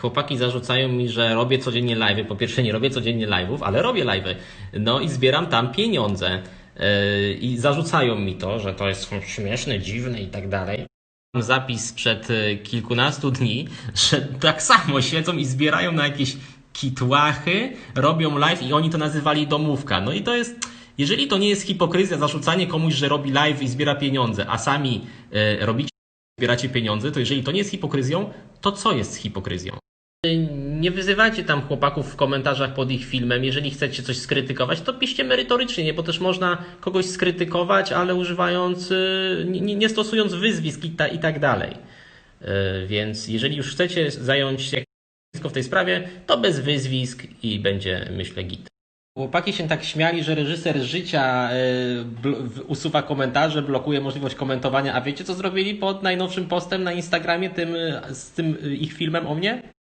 Chłopaki zarzucają mi, że robię codziennie live'y. Po pierwsze, nie robię codziennie live'ów, ale robię live'y. No i zbieram tam pieniądze. Yy, I zarzucają mi to, że to jest śmieszne, dziwne i tak dalej. Mam zapis sprzed y, kilkunastu dni, że tak samo siedzą i zbierają na jakieś kitłachy, robią live i oni to nazywali domówka. No i to jest, jeżeli to nie jest hipokryzja, zarzucanie komuś, że robi live i zbiera pieniądze, a sami y, robicie, zbieracie pieniądze, to jeżeli to nie jest hipokryzją, to co jest hipokryzją? Nie wyzywajcie tam chłopaków w komentarzach pod ich filmem. Jeżeli chcecie coś skrytykować, to piszcie merytorycznie, nie? bo też można kogoś skrytykować, ale używając, y, nie, nie stosując wyzwisk i, ta, i tak dalej. Y, Więc jeżeli już chcecie zająć się w tej sprawie, to bez wyzwisk i będzie, myślę, git. Chłopaki się tak śmiali, że reżyser życia y, usuwa komentarze, blokuje możliwość komentowania. A wiecie, co zrobili pod najnowszym postem na Instagramie tym, z tym ich filmem o mnie?